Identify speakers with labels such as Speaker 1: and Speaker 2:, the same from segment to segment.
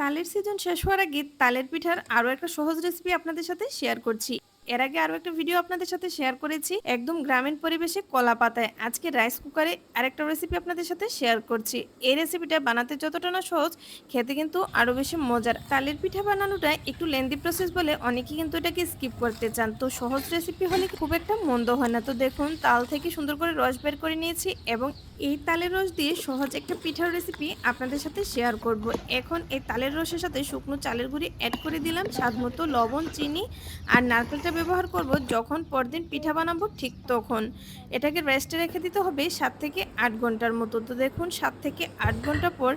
Speaker 1: তালের সিজন শেষ হওয়ার আগে তালের পিঠার আরও একটা সহজ রেসিপি আপনাদের সাথে শেয়ার করছি। এর আগে আরও একটা ভিডিও আপনাদের সাথে শেয়ার করেছি। একদম গ্রামীণ পরিবেশে কলা পাতায়। আজকে রাইস কুকারে আরেকটা রেসিপি আপনাদের সাথে শেয়ার করছি। এই রেসিপিটা বানাতে যতটা না সহজ, খেতে কিন্তু আরও বেশি মজার। তালের পিঠা বানানোটা একটু লেন্দি প্রসেস বলে অনেকে কিন্তু এটাকে স্কিপ করতে চান। তো সহজ রেসিপি হলে খুব একটা মন্দ হয় না। তো দেখুন, তাল থেকে সুন্দর করে রস বের করে নিয়েছি এবং এই তালের রস দিয়ে সহজ একটা পিঠার রেসিপি আপনাদের সাথে শেয়ার করব। এখন এই তালের রসের সাথে শুকনো চালের গুঁড়ি অ্যাড করে দিলাম। স্বাদ মতো লবণ, চিনি আর নারকেলটা ব্যবহার করব, যখন পরদিন পিঠা বানাবো ঠিক তখন। এটাকে রেস্টে রেখে দিতে হবে সাত থেকে আট ঘণ্টার মতো। তো দেখুন, সাত থেকে আট ঘণ্টা পর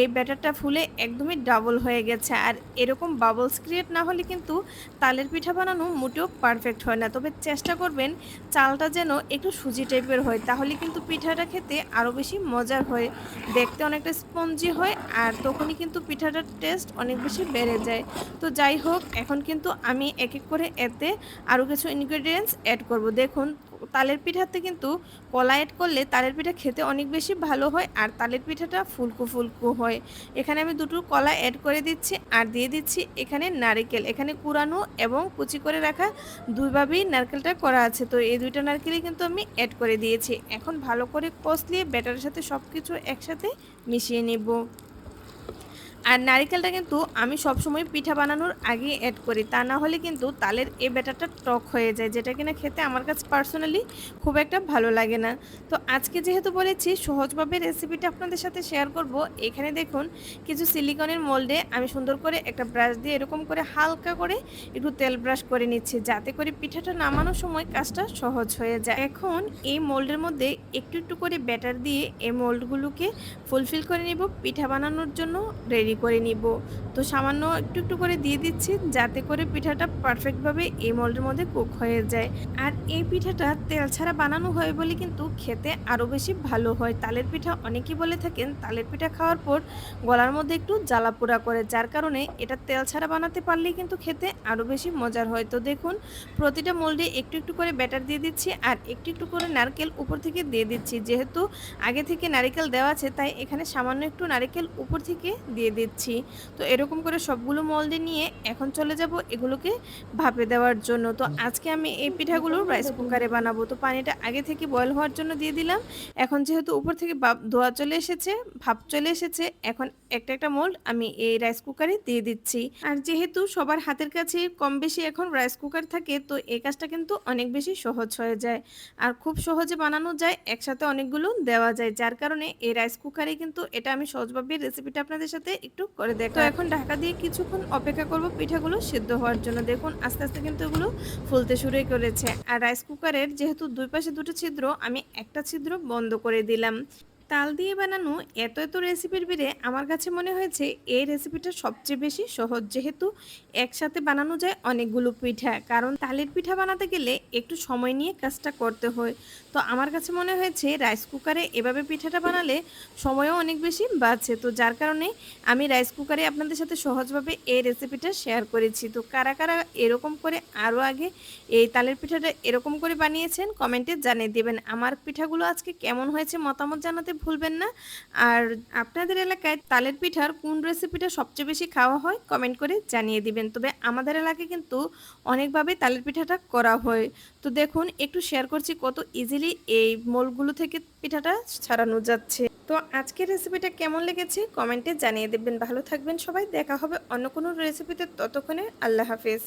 Speaker 1: এই ব্যাটারটা ফুলে একদমই ডাবল হয়ে গেছে। আর এরকম বাবলস ক্রিয়েট না হলে কিন্তু তালের পিঠা বানানো মোটেও পারফেক্ট হয় না। তবে চেষ্টা করবেন চালটা যেন একটু সুজি টাইপের হয়, তাহলে কিন্তু পিঠাটা খেতে আরও বেশি মজার হয়, দেখতে অনেকটা স্পঞ্জি হয় আর তখনই কিন্তু পিঠাটার টেস্ট অনেক বেশি বেড়ে যায়। তো যাই হোক, এখন কিন্তু আমি এক এক করে এতে আরও কিছু ইনগ্রেডিয়েন্টস অ্যাড করব। দেখুন, তালের পিঠাতে কিন্তু কলা অ্যাড করলে তালের পিঠা খেতে অনেক বেশি ভালো হয় আর তালের পিঠাটা ফুলকো ফুলকো হয়। এখানে আমি দুটো কলা অ্যাড করে দিচ্ছি আর দিয়ে দিচ্ছি এখানে নারকেল। এখানে কুড়ানো এবং কুচি করে রাখা দুইভাবেই নারকেলটা করা আছে। তো এই দুইটা নারকেলই কিন্তু আমি অ্যাড করে দিয়েছি। এখন ভালো করে কষলিয়ে ব্যাটারের সাথে সব কিছু একসাথে মিশিয়ে নেব। আর নারিকেলটা কিন্তু আমি সবসময় পিঠা বানানোর আগে অ্যাড করি। তা না হলে কিন্তু তালের এই ব্যাটারটা টক হয়ে যায়, যেটা কিনা খেতে আমার কাছে পার্সোনালি খুব একটা ভালো লাগে না। তো আজকে যেহেতু বলেছি, সহজভাবে রেসিপিটা আপনাদের সাথে শেয়ার করব, এখানে দেখুন কিছু সিলিকনের মোল্ডে আমি সুন্দর করে একটা ব্রাশ দিয়ে এরকম করে হালকা করে একটু তেল ব্রাশ করে নিচ্ছি, যাতে করে পিঠাটা নামানোর সময় কাজটা সহজ হয়ে যায়। এখন এই মোল্ডের মধ্যে একটু একটু করে ব্যাটার দিয়ে এই মোল্ডগুলোকে ফুলফিল করে নিব। পিঠা বানানোর জন্য রেডি করে নিব। তো সামান্য একটু একটু করে দিয়ে দিচ্ছি যাতে করে পিঠাটা পারফেক্টভাবে এই মোল্ডের মধ্যে কুক হয়ে যায়। আর এই পিঠাটা তেল ছাড়া বানানো হয় বলে কিন্তু খেতে আরও বেশি ভালো হয়। তালের পিঠা অনেকেই বলে থাকেন তালের পিঠা খাওয়ার পর গলার মধ্যে একটু জ্বালা পোড়া করে, যার কারণে এটা তেল ছাড়া বানাতে পারলেই কিন্তু খেতে আরও বেশি মজার হয়। তো দেখুন, প্রতিটা মোল্ডে একটু একটু করে ব্যাটার দিয়ে দিচ্ছি আর একটু একটু করে নারকেল উপর থেকে দিয়ে দিচ্ছি। যেহেতু আগে থেকে নারকেল দেওয়া আছে, তাই এখানে সামান্য একটু নারকেল উপর থেকে দিয়ে দিচ্ছি। তো এরকম করে সবগুলো মলদে নিয়ে এখন চলে যাব এগুলোকে ভাপে দেওয়ার জন্য। তো আজকে আমি এই পিঠাগুলো রাইস কুকারে বানাবো। তো পানিটা আগে থেকে বয়েল হওয়ার জন্য দিয়ে দিলাম। এখন যেহেতু উপর থেকে ভাপ ধোয়া চলে এসেছে ভাপ চলে এসেছে এখন একটা একটা মোল্ড আমি এই রাইস কুকারে দিয়ে দিচ্ছি। আর যেহেতু সবার হাতের কাছে কম বেশি এখন রাইস কুকার থাকে তো এই কাজটা কিন্তু অনেক বেশি সহজ হয়ে যায়। আর খুব সহজে বানানো যায় একসাথে অনেকগুলো দেওয়া যায়। যার কারণে এই রাইস কুকারে কিন্তু এটা আমি সহজভাবে রেসিপিটা আপনাদের সাথে একটু করে দেখ। তো এখন ঢাকা দিয়ে কিছুক্ষণ অপেক্ষা করব, পিঠাগুলো সিদ্ধ হওয়ার জন্য। দেখুন, আস্তে আস্তে কিন্তু এগুলো ফুলতে শুরু করেছে। আর রাইস কুকারের যেহেতু দুই পাশে দুটো ছিদ্র, আমি একটা ছিদ্র বন্ধ করে দিলাম। তাল দিয়ে বানানো এত এত রেসিপির বেড়ে আমার কাছে মনে হয়েছে এই রেসিপিটা সবচেয়ে বেশি সহজ, যেহেতু একসাথে বানানো যায় অনেকগুলো পিঠা। কারণ তালের পিঠা বানাতে গেলে একটু সময় নিয়ে কাজটা করতে হয়। তো আমার কাছে মনে হয়েছে রাইস কুকারে এভাবে পিঠাটা বানালে সময়ও অনেক বেশি বাঁচে। তো যার কারণে আমি রাইস কুকারে আপনাদের সাথে সহজভাবে এই রেসিপিটা শেয়ার করেছি। তো কারা কারা এরকম করে আরও আগে এই তালের পিঠাটা এরকম করে বানিয়েছেন কমেন্টে জানিয়ে দেবেন। আমার পিঠাগুলো আজকে কেমন হয়েছে মতামত জানাতে ভুলবেন না। আর আপনাদের এলাকায় তালের পিঠার কোন রেসিপিটা সবচেয়ে বেশি খাওয়া হয় কমেন্ট করে জানিয়ে দিবেন। তবে আমাদের এলাকায় কিন্তু অনেকভাবে তালের পিঠাটা করা হয়। তো দেখুন, একটু শেয়ার করছি কত ইজিলি এই মোলগুলো থেকে পিঠাটা ছাড়ানো যাচ্ছে। তো আজকের রেসিপিটা কেমন লেগেছে কমেন্টে জানিয়ে দেবেন। ভালো থাকবেন সবাই, দেখা হবে অন্য কোনো রেসিপিতে ততক্ষণে আল্লাহ হাফেজ।